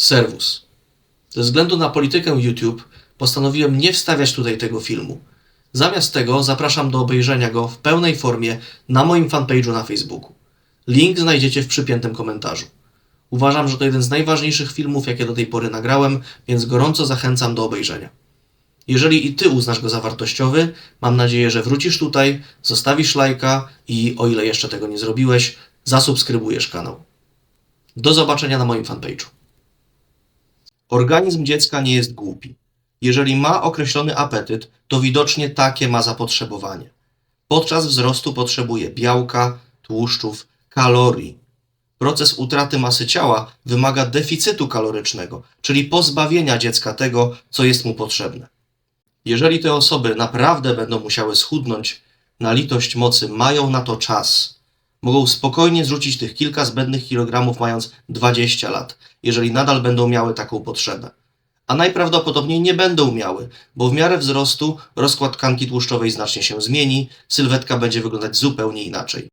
Serwus. Ze względu na politykę YouTube postanowiłem nie wstawiać tutaj tego filmu. Zamiast tego zapraszam do obejrzenia go w pełnej formie na moim fanpage'u na Facebooku. Link znajdziecie w przypiętym komentarzu. Uważam, że to jeden z najważniejszych filmów, jakie do tej pory nagrałem, więc gorąco zachęcam do obejrzenia. Jeżeli i Ty uznasz go za wartościowy, mam nadzieję, że wrócisz tutaj, zostawisz lajka i, o ile jeszcze tego nie zrobiłeś, zasubskrybujesz kanał. Do zobaczenia na moim fanpage'u. Organizm dziecka nie jest głupi. Jeżeli ma określony apetyt, to widocznie takie ma zapotrzebowanie. Podczas wzrostu potrzebuje białka, tłuszczów, kalorii. Proces utraty masy ciała wymaga deficytu kalorycznego, czyli pozbawienia dziecka tego, co jest mu potrzebne. Jeżeli te osoby naprawdę będą musiały schudnąć, na litość mocy mają na to czas. Mogą spokojnie zrzucić tych kilka zbędnych kilogramów, mając 20 lat, jeżeli nadal będą miały taką potrzebę. A najprawdopodobniej nie będą miały, bo w miarę wzrostu rozkład tkanki tłuszczowej znacznie się zmieni, sylwetka będzie wyglądać zupełnie inaczej.